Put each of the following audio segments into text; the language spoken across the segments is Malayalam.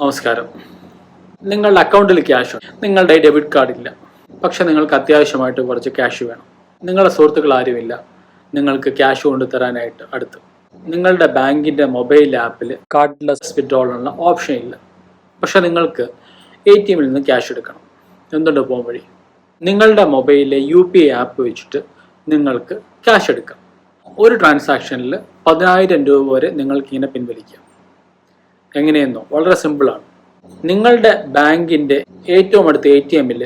നമസ്കാരം. നിങ്ങളുടെ അക്കൗണ്ടിൽ ക്യാഷ് ഉണ്ട്? നിങ്ങളുടെ ഡെബിറ്റ് കാർഡ് ഇല്ല. പക്ഷെ നിങ്ങൾക്ക് അത്യാവശ്യമായിട്ട് കുറച്ച് ക്യാഷ് വേണം. നിങ്ങളുടെ സുഹൃത്തുക്കൾ ആരുമില്ല നിങ്ങൾക്ക് ക്യാഷ് കൊണ്ടുതരാനായിട്ട് അടുത്ത്. നിങ്ങളുടെ ബാങ്കിന്റെ മൊബൈൽ ആപ്പിൽ കാർഡ്ലെസ് വിഡ്രോളിനുള്ള ഓപ്ഷൻ ഇല്ല. പക്ഷെ നിങ്ങൾക്ക് എ ടി എമ്മിൽ നിന്ന് ക്യാഷ് എടുക്കണം. എന്തുണ്ട് പോകും വഴി? നിങ്ങളുടെ മൊബൈലിലെ യു പി ഐ ആപ്പ് വെച്ചിട്ട് നിങ്ങൾക്ക് ക്യാഷ് എടുക്കാം. ഒരു ട്രാൻസാക്ഷനിൽ പതിനായിരം രൂപ വരെ നിങ്ങൾക്ക് ഇങ്ങനെ പിൻവലിക്കാം. എങ്ങനെയെന്നോ. വളരെ സിമ്പിളാണ് നിങ്ങളുടെ ബാങ്കിന്റെ ഏറ്റവും അടുത്ത എ ടി എമ്മിൽ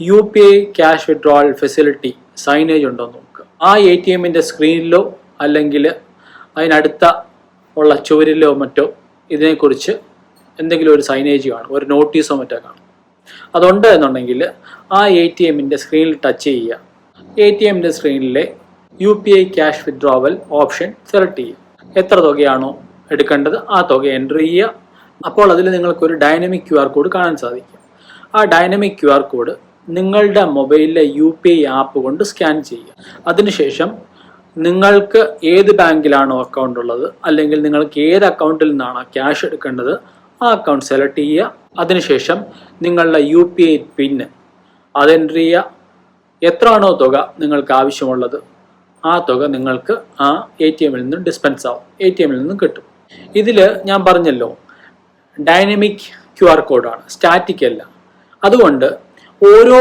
U P I cash withdrawal facility signage ഉണ്ടോ നോക്കുക. ആ എ ടി എമ്മിന്റെ സ്ക്രീനിലോ അല്ലെങ്കിൽ അതിനടുത്ത ഉള്ള ചുവരിലോ മറ്റോ ഇതിനെക്കുറിച്ച് എന്തെങ്കിലും ഒരു സൈനേജ് കാണും. ഒരു നോട്ടീസോ മറ്റോ കാണും. അതുണ്ട് എന്നുണ്ടെങ്കിൽ ആ എ ടി എമ്മിന്റെ സ്ക്രീനിൽ ടച്ച് ചെയ്യുക. എ ടി എമ്മിന്റെ സ്ക്രീനിലെ U P I cash withdrawal option select ചെയ്യുക. എത്ര തുകയാണോ എടുക്കേണ്ടത് ആ തുക എന്റർ ചെയ്യുക. അപ്പോൾ അതിൽ നിങ്ങൾക്ക് ഒരു ഡൈനമിക് ക്യു ആർ കോഡ് കാണാൻ സാധിക്കും. ആ ഡൈനമിക് ക്യു ആർ കോഡ് നിങ്ങളുടെ മൊബൈലിലെ യു പി ഐ ആപ്പ് കൊണ്ട് സ്കാൻ ചെയ്യുക. അതിനുശേഷം നിങ്ങൾക്ക് ഏത് ബാങ്കിലാണോ അക്കൗണ്ട് ഉള്ളത് അല്ലെങ്കിൽ നിങ്ങൾക്ക് ഏത് അക്കൗണ്ടിൽ നിന്നാണോ ക്യാഷ് എടുക്കേണ്ടത് ആ അക്കൗണ്ട് സെലക്ട് ചെയ്യുക. അതിനുശേഷം നിങ്ങളുടെ യു പി ഐ പിന്ന് അത് എന്റർ ചെയ്യുക. എത്രയാണോ തുക നിങ്ങൾക്ക് ആവശ്യമുള്ളത് ആ തുക നിങ്ങൾക്ക് ആ എ ടി എമ്മിൽ നിന്നും ഡിസ്പെൻസ് ആവും. എ ടി എമ്മിൽ നിന്നും കിട്ടും. ഇതിൽ ഞാൻ പറഞ്ഞല്ലോ ഡൈനമിക് ക്യു ആർ കോഡാണ് സ്റ്റാറ്റിക് അല്ല. അതുകൊണ്ട് ഓരോ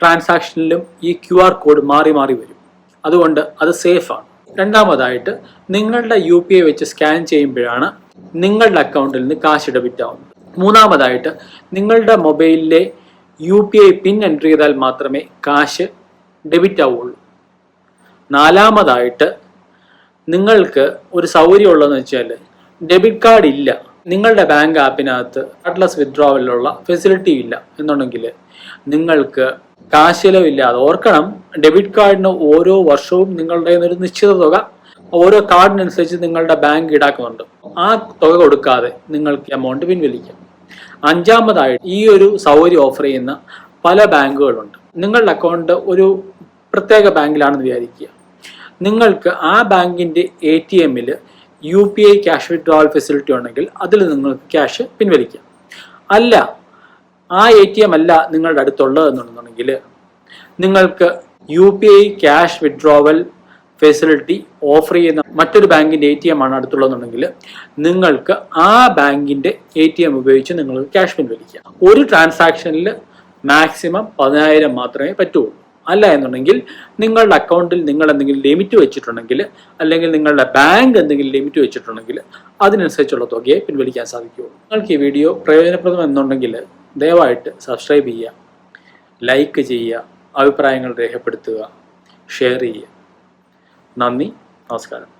ട്രാൻസാക്ഷനിലും ഈ ക്യു ആർ കോഡ് മാറി മാറി വരും. അതുകൊണ്ട് അത് സേഫാണ് രണ്ടാമതായിട്ട് നിങ്ങളുടെ യു പി ഐ വെച്ച് സ്കാൻ ചെയ്യുമ്പോഴാണ് നിങ്ങളുടെ അക്കൗണ്ടിൽ നിന്ന് കാശ് ഡെബിറ്റ് ആവുന്നത് മൂന്നാമതായിട്ട് നിങ്ങളുടെ മൊബൈലിലെ U P I PIN enter ചെയ്താൽ മാത്രമേ കാശ് ഡെബിറ്റ് ആവുള്ളൂ നാലാമതായിട്ട് നിങ്ങൾക്ക് ഒരു സൗകര്യം ഉള്ളതെന്ന് വെച്ചാൽ ഡെബിറ്റ് കാർഡ് ഇല്ല. നിങ്ങളുടെ ബാങ്ക് ആപ്പിനകത്ത് കാർഡ്ലെസ് വിത്ഡ്രോവലിലുള്ള ഫെസിലിറ്റി ഇല്ല എന്നുണ്ടെങ്കിൽ നിങ്ങൾക്ക് കാശിലവില്ലാതെ ഓർക്കണം. ഡെബിറ്റ് കാർഡിന് ഓരോ വർഷവും നിങ്ങളുടെ ഒരു നിശ്ചിത തുക ഓരോ കാർഡിനനുസരിച്ച് നിങ്ങളുടെ ബാങ്ക് ഈടാക്കുന്നുണ്ട്. ആ തുക കൊടുക്കാതെ നിങ്ങൾക്ക് എമൗണ്ട് പിൻവലിക്കാം. അഞ്ചാമതായിട്ട് ഈ ഒരു സൗകര്യം ഓഫർ ചെയ്യുന്ന പല ബാങ്കുകളുണ്ട്. നിങ്ങളുടെ അക്കൗണ്ട് ഒരു പ്രത്യേക ബാങ്കിലാണെന്ന് വിചാരിക്കുക. നിങ്ങൾക്ക് ആ ബാങ്കിന്റെ എ ടി എമ്മിൽ U P I cash withdrawal facility ഉണ്ടെങ്കിൽ അതിൽ നിങ്ങൾക്ക് ക്യാഷ് പിൻവലിക്കാം. അല്ല ആ എ ടി എം അല്ല നിങ്ങളുടെ അടുത്തുള്ളത് എന്നുണ്ടെന്നുണ്ടെങ്കിൽ നിങ്ങൾക്ക് U P I cash withdrawal facility offer ചെയ്യുന്ന മറ്റൊരു ബാങ്കിന്റെ എ ടി എം ആണ് അടുത്തുള്ളതെന്നുണ്ടെങ്കിൽ നിങ്ങൾക്ക് ആ ബാങ്കിന്റെ എ ടി എം ഉപയോഗിച്ച് നിങ്ങൾക്ക് ക്യാഷ് പിൻവലിക്കാം. ഒരു ട്രാൻസാക്ഷനിൽ മാക്സിമം പതിനായിരം മാത്രമേ പറ്റുള്ളൂ. അല്ല എന്നുണ്ടെങ്കിൽ നിങ്ങളുടെ അക്കൗണ്ടിൽ നിങ്ങൾ എന്തെങ്കിലും ലിമിറ്റ് വെച്ചിട്ടുണ്ടെങ്കിൽ അല്ലെങ്കിൽ നിങ്ങളുടെ ബാങ്ക് എന്തെങ്കിലും ലിമിറ്റ് വെച്ചിട്ടുണ്ടെങ്കിൽ അതിനനുസരിച്ചുള്ള തുകയെ പിൻവലിക്കാൻ സാധിക്കുകയുള്ളൂ നിങ്ങൾക്ക് ഈ വീഡിയോ പ്രയോജനപ്രദം എന്നുണ്ടെങ്കിൽ ദയവായിട്ട് സബ്സ്ക്രൈബ് ചെയ്യുക ലൈക്ക് ചെയ്യുക അഭിപ്രായങ്ങൾ രേഖപ്പെടുത്തുക ഷെയർ ചെയ്യുക. നന്ദി നമസ്കാരം.